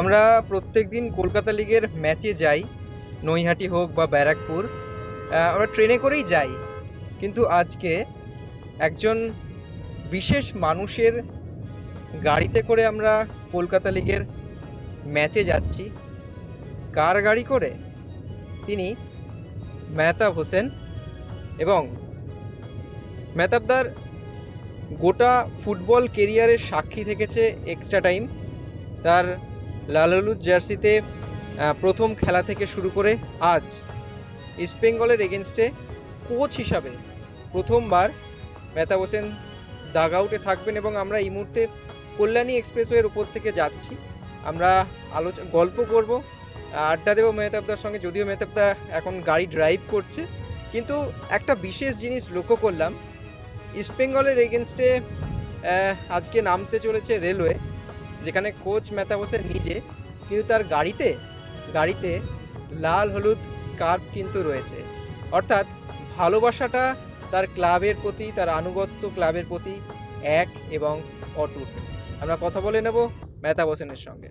আমরা প্রত্যেক দিন কলকাতা লিগের ম্যাচে যাই, নৈহাটি হোক বা ব্যারাকপুর আমরা ট্রেনে করেই যাই। কিন্তু আজকে একজন বিশেষ মানুষের গাড়িতে করে আমরা কলকাতা লিগের ম্যাচে যাচ্ছি। কার গাড়ি করে? তিনি মেহতাব হোসেন এবং মেহতাবদার গোটা ফুটবল কেরিয়ারের সাক্ষী থেকেছে এক্সট্রা টাইম তার লাল জার্সিতে প্রথম খেলা থেকে শুরু করে আজ ইস্টবেঙ্গলের এগেনস্টে কোচ হিসাবে প্রথমবার মেহতাব হোসেন দাগ আউটে থাকবেন এবং আমরা এই মুহূর্তে কল্যাণী এক্সপ্রেসওয়ের উপর থেকে যাচ্ছি। আমরা আলোচ, গল্প করব, আড্ডা দেবো মেহতাবদার সঙ্গে, যদিও মেহতাবদা এখন গাড়ি ড্রাইভ করছে। কিন্তু একটা বিশেষ জিনিস লক্ষ্য করলাম ইস্টবেঙ্গলের এগেনস্টে আজকে নামতে চলেছে রেলওয়ে। যেখানে কোচ মেহতাব হোসেন নিজে, কিন্তু তার গাড়িতে গাড়িতে লাল হলুদ স্কার্ফ কিন্তু রয়েছে। অর্থাৎ ভালোবাসাটা তার ক্লাবের প্রতি, তার আনুগত্য ক্লাবের প্রতি এক এবং অটুট। আমরা কথা বলে নেব মেহতাব হোসেনের সঙ্গে।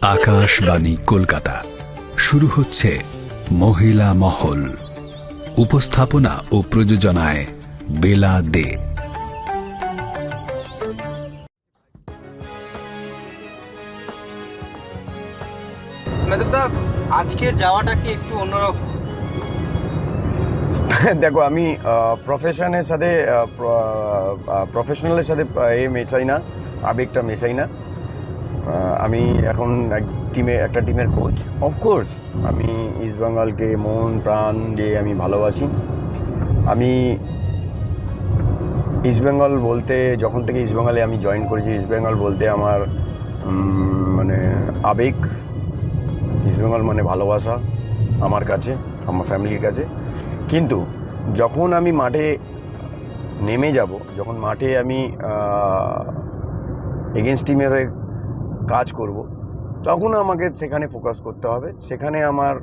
আকাশবাণী কলকাতা। শুরু হচ্ছে মহিলা মহল। উপস্থাপনা ও প্রযোজনায় বেলা দে। আজকের যাওয়াটা কি একটু অন্যরকম? দেখো, আমি প্রফেশনের সাথে প্রফেশনালের সাথে এ মেশাই না, আবেগটা মেশাই না। আমি এখন এক টিমে একটা টিমের কোচ অফকোর্স আমি ইস্টবেঙ্গলকে মন, প্রাণ দিয়ে আমি ভালোবাসি। আমি ইস্টবেঙ্গল বলতে, যখন থেকে ইস্টবেঙ্গলে আমি জয়েন করেছি ইস্টবেঙ্গল বলতে আমার মানে আবেগ ইস্টবেঙ্গল মানে ভালোবাসা আমার কাছে, আমার ফ্যামিলির কাছে। কিন্তু যখন আমি মাঠে নেমে যাব, যখন মাঠে আমি এগেনস্ট টিমের হয়ে কাজ করব, তখন আমাকে সেখানে ফোকাস করতে হবে। সেখানে আমার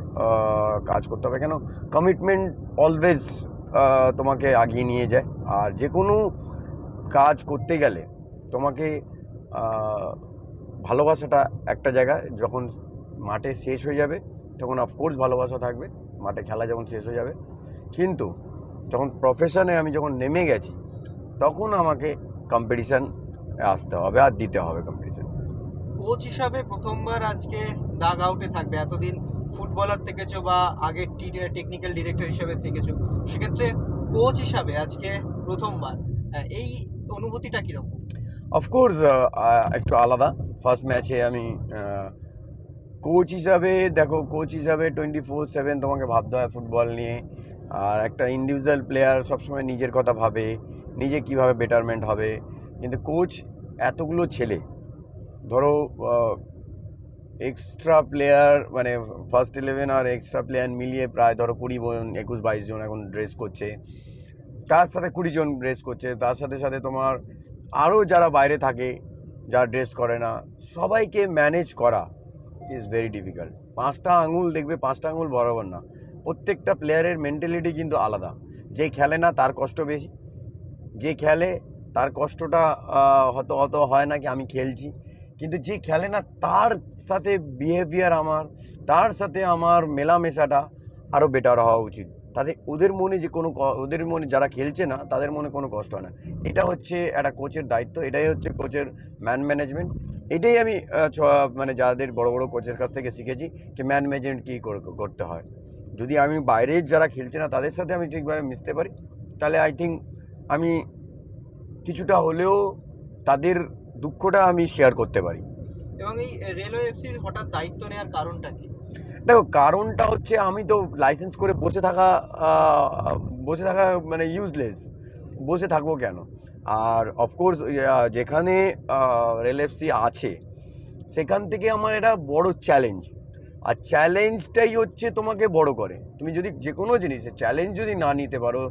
কাজ করতে হবে। কেন? কমিটমেন্ট অলওয়েজ তোমাকে আগিয়ে নিয়ে যায়। আর যে কোনো কাজ করতে গেলে তোমাকে ভালোবাসাটা একটা জায়গায় যখন মাঠে শেষ হয়ে যাবে তখন অফকোর্স ভালোবাসা থাকবে মাঠে খেলা যখন শেষ হয়ে যাবে। কিন্তু যখন প্রফেশনে আমি যখন নেমে গেছি তখন আমাকে কম্পিটিশান আসতে হবে আর দিতে হবে কম্পিটিশান কোচ হিসাবে প্রথমবার আজকে দাগ আউটে থাকবে। এতদিন ফুটবলার থেকেছো বা আগে টেকনিক্যাল ডিরেক্টর হিসাবে থেকেছো সেক্ষেত্রে কোচ হিসাবে আজকে প্রথমবার এই অনুভূতিটা কীরকম? অফকোর্স একটু আলাদা। ফার্স্ট ম্যাচে আমি কোচ হিসাবে, দেখো কোচ হিসাবে টোয়েন্টি ফোর সেভেন তোমাকে ভাবতে হয় ফুটবল নিয়ে। আর একটা ইন্ডিভিজুয়াল প্লেয়ার সবসময় নিজের কথা ভাবে, নিজে কীভাবে বেটারমেন্ট হবে। কিন্তু কোচ এতগুলো ছেলে, ধরো এক্সট্রা প্লেয়ার মানে ফার্স্ট ইলেভেন আর এক্সট্রা প্লেয়ার মিলিয়ে প্রায় ধরো কুড়ি জন, একুশ বাইশ জন এখন ড্রেস করছে। তার সাথে কুড়ি জন ড্রেস করছে। তার সাথে সাথে তোমার আরও যারা বাইরে থাকে, যারা ড্রেস করে না, সবাইকে ম্যানেজ করা। ইজ ভেরি ডিফিকাল্ট পাঁচটা আঙুল দেখবে, পাঁচটা আঙুল বরাবর না। প্রত্যেকটা প্লেয়ারের মেন্টালিটি কিন্তু আলাদা। যে খেলে না, তার কষ্ট বেশি। যে খেলে, তার কষ্টটা হয়তো অত হয় না কি আমি খেলছি। কিন্তু যে খেলে না, তার সাথে বিহেভিয়ার আমার, তার সাথে আমার মেলামেশাটা আরও বেটার হওয়া উচিত। তাদের ওদের মনে যে কোনো ওদের মনে যারা খেলছে না, তাদের মনে কোনো কষ্ট হয় না। এটা হচ্ছে একটা কোচের দায়িত্ব, এটাই হচ্ছে কোচের ম্যান ম্যানেজমেন্ট এটাই আমি ছ- মানে যাদের বড় বড় কোচের কাছ থেকে শিখেছি যে ম্যান ম্যানেজমেন্ট কী করতে হয়। যদি আমি বাইরের যারা খেলছে না তাদের সাথে আমি ঠিকভাবে মিশতে পারি তাহলে আই থিঙ্ক আমি কিছুটা হলেও তাদের দুঃখটা আমি শেয়ার করতে পারি। এবং এই রেলওয়ে এফসির হঠাৎ দায়িত্ব নেওয়ার কারণটা কি? দেখো কারণটা হচ্ছে আমি তো লাইসেন্স করে বসে থাকা বসে থাকা মানে ইউজলেস বসে থাকব কেন? আর অফকোর্স যেখানে রেল এফসি আছে, সেখান থেকে আমার এটা বড় চ্যালেঞ্জ আর চ্যালেঞ্জটাই হচ্ছে তোমাকে বড় করে। তুমি যদি যে কোনো জিনিসে চ্যালেঞ্জ যদি না নিতে পারো,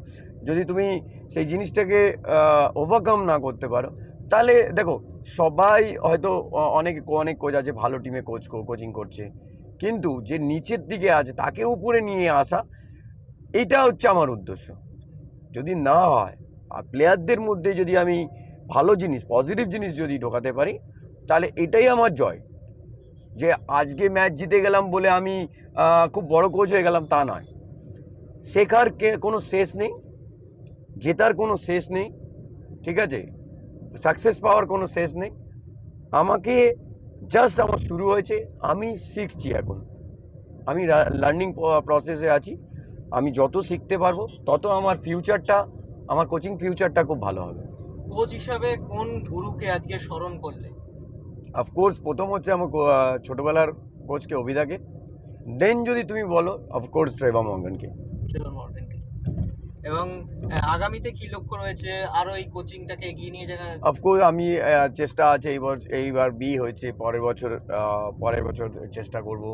যদি তুমি সেই জিনিসটাকে ওভারকাম না করতে পারো, তাহলে দেখো, সবাই হয়তো অনেক অনেক কোচ আছে, ভালো টিমে কোচ কোচিং করছে। কিন্তু যে নিচের দিকে আছে, তাকে উপরে নিয়ে আসা, এটা হচ্ছে আমার উদ্দেশ্য। যদি না হয় প্লেয়ারদের মধ্যে যদি আমি ভালো জিনিস পজিটিভ জিনিস যদি ঢোকাতে পারি, তাহলে এটাই আমার জয়। যে আজকে ম্যাচ জিতে গেলাম বলে আমি খুব বড় কোচ হয়ে গেলাম তা নয়। শেখার কোনো শেষ নেই, জেতার কোনো শেষ নেই, ঠিক আছে? সাকসেস পাওয়ার কোনো শেষ নেই। আমাকে জাস্ট আমার শুরু হয়েছে, আমি শিখছি এখন। আমি লার্নিং প্রসেসে আছি। আমি যত শিখতে পারব, তত আমার ফিউচারটা আমার কোচিং ফিউচারটা খুব ভালো হবে। কোচ হিসাবে কোন গুরুকে আজকে স্মরণ করলে? অফকোর্স প্রথম হচ্ছে আমার ছোটবেলার কোচকে অভিদাকে। দেন যদি তুমি বলো অফকোর্স ট্রেভা মঙ্গনকে মর্গানকে এবং আগামীতে কি লক্ষ্য রয়েছে? আরও এই কোচিংটাকে এগিয়ে নিয়ে যাওয়া অফকোর্স আমি চেষ্টা আছে এই বছর এইবার বি হয়েছে পরের বছর পরের বছর চেষ্টা করব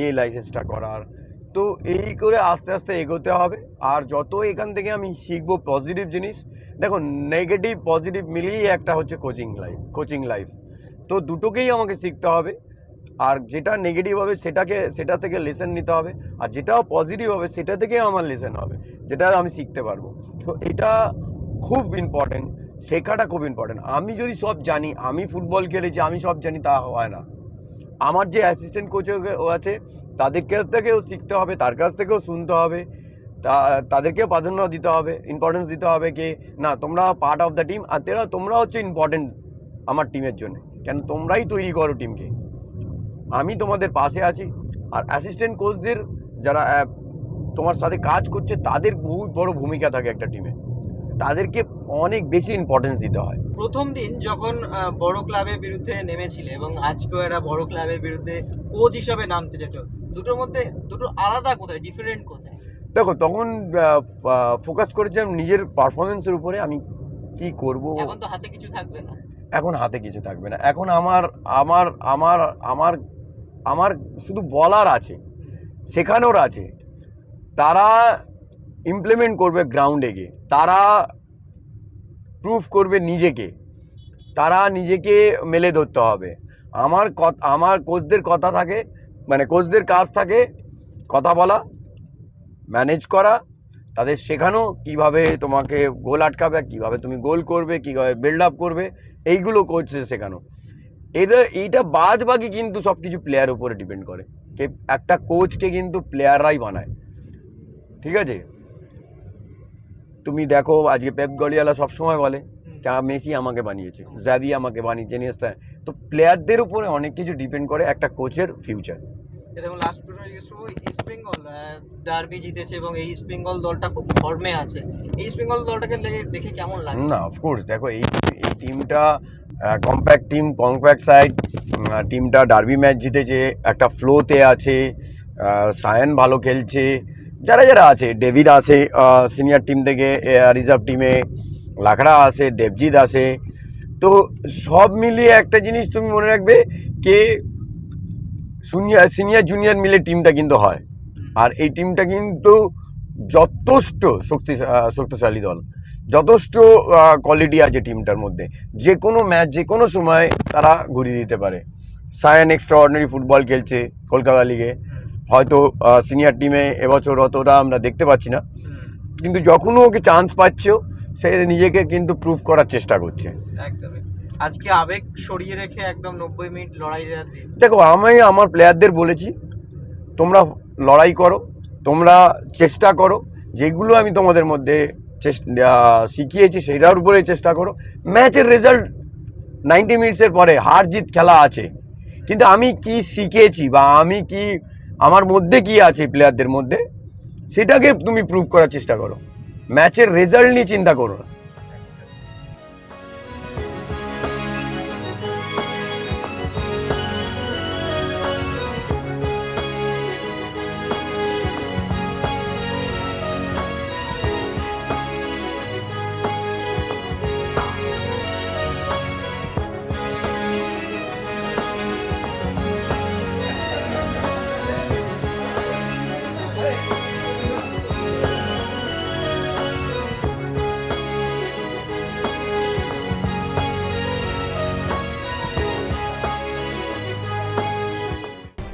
এ লাইসেন্সটা করার। তো এই করে আস্তে আস্তে এগোতে হবে। আর যত এখান থেকে আমি শিখব পজিটিভ জিনিস, দেখো নেগেটিভ পজিটিভ মিলিয়ে একটা হচ্ছে কোচিং লাইফ কোচিং লাইফ তো দুটোকেই আমাকে শিখতে হবে। আর যেটা নেগেটিভ হবে সেটাকে, সেটা থেকে লেসন নিতে হবে। আর যেটাও পজিটিভ হবে সেটা থেকে আমার লেসন হবে, যেটা আমি শিখতে পারব। তো এটা খুব ইম্পর্টেন্ট শেখাটা খুব ইম্পর্টেন্ট আমি যদি সব জানি, আমি ফুটবল খেলেছি, আমি সব জানি, তা হয় না। আমার যে অ্যাসিস্ট্যান্ট কোচ আছে তাদের কাছ থেকেও শিখতে হবে, তার কাছ থেকেও শুনতে হবে। তাদেরকেও প্রাধান্য দিতে হবে ইম্পর্টেন্স দিতে হবে কি না, তোমরা পার্ট অফ দ্য টিম আর তেরা, তোমরা হচ্ছে ইম্পর্টেন্ট আমার টিমের জন্য। কেন, তোমরাই তৈরি করো টিমকে আমি তোমাদের পাশে আছি আর অ্যাসিস্ট্যান্ট কোচদের যারা তোমার সাথে কাজ করছে, তাদের বহুত বড় ভূমিকা থাকে একটা টিমে তাদেরকে অনেক বেশি ইম্পর্টেন্স দিতে হয়। প্রথম দিন যখন বড় ক্লাবের বিরুদ্ধে নেমেছিলে এবং আজকেও একটা বড় ক্লাবের বিরুদ্ধে কোচ হিসাবে নামতে চাইছো দুটোর মধ্যে দুটো আলাদা কোথায় ডিফারেন্ট কোথায়? দেখো তখন ফোকাস করেছিলাম নিজের পারফরমেন্সের উপরে আমি কি করব? এখন তো হাতে কিছু থাকবে না। এখন হাতে কিছু থাকবে না। এখন আমার আমার আমার আমার আমার শুধু বলার আছে শেখানোর আছে। তারা ইমপ্লিমেন্ট করবে গ্রাউন্ডে গিয়ে। তারা প্রুফ করবে নিজেকে। তারা নিজেকে মেলে ধরতে হবে। আমার আমার কোচদের কথা থাকে মানে কোচদের কাজ থাকে, কথা বলা ম্যানেজ করা, তাদের শেখানো, কীভাবে তোমাকে গোল আটকাবে, কীভাবে তুমি গোল করবে, কীভাবে বিল্ড আপ করবে, এইগুলো কোচদের শেখানো। এদের এইটা বাদ বাকি কিন্তু সব কিছু প্লেয়ার উপরে ডিপেন্ড করে। একটা কোচকে কিন্তু প্লেয়াররাই বানায়। ঠিক আছে? তুমি দেখো আজকে পেপ গলিয়ালা সবসময় বলে যা মেসি আমাকে বানিয়েছে জাবি আমাকে বানিয়েছে নিয়েস্তা তো প্লেয়ারদের উপরে অনেক কিছু ডিপেন্ড করে একটা কোচের ফিউচার এবং লাস্ট প্রশ্ন জিজ্ঞেস করব ইস্ট বেঙ্গল ডার্বি জিতেছে এবং এই ইস্ট বেঙ্গল দলটা খুব ফর্মে আছে। এই ইস্ট বেঙ্গল দলটাকে দেখে কেমন লাগে? না অফকোর্স দেখো এই এই টিমটা কম্প্যাক্ট টিম কম্প্যাক্ট সাইড টিমটা ডার্বি ম্যাচ জিতেছে একটা ফ্লোতে আছে সায়ন ভালো খেলছে যারা যারা আছে ডেভিড আছে সিনিয়র টিম থেকে রিজার্ভ টিমে লাখড়া আছে, দেবজিৎ আছে। তো সব মিলিয়ে একটা জিনিস তুমি মনে রাখবে, কে সিনিয়র সিনিয়র জুনিয়র মিলে টিমটা কিন্তু হয়। আর এই টিমটা কিন্তু যথেষ্ট শক্তি শক্তিশালী দল। যথেষ্ট কোয়ালিটি আছে টিমটার মধ্যে। যে কোনো ম্যাচ যে কোনো সময় তারা ঘুরিয়ে দিতে পারে। সায়ান এক্সট্রা অর্ডিনারি ফুটবল খেলছে কলকাতা লিগে হয়তো সিনিয়র টিমে এবছর অতটা আমরা দেখতে পাচ্ছি না। কিন্তু যখনও ওকে চান্স পাচ্ছেও সে নিজেকে কিন্তু প্রুভ করার চেষ্টা করছে। একদমই। আজকে আবেগ সরিয়ে রেখে একদম নব্বই মিনিট লড়াই দেখো আমি আমার প্লেয়ারদের বলেছি তোমরা লড়াই করো তোমরা চেষ্টা করো যেগুলো আমি তোমাদের মধ্যে শিখিয়েছি সেটার উপরে চেষ্টা করো। ম্যাচের রেজাল্ট নাইনটি মিনিটসের পরে হার জিত খেলা আছে। কিন্তু আমি কি শিখেছি বা আমি কি আমার মধ্যে কি আছে প্লেয়ারদের মধ্যে? সেটাকে তুমি প্রুভ করার চেষ্টা করো। ম্যাচের রেজাল্ট নিয়ে চিন্তা করো না।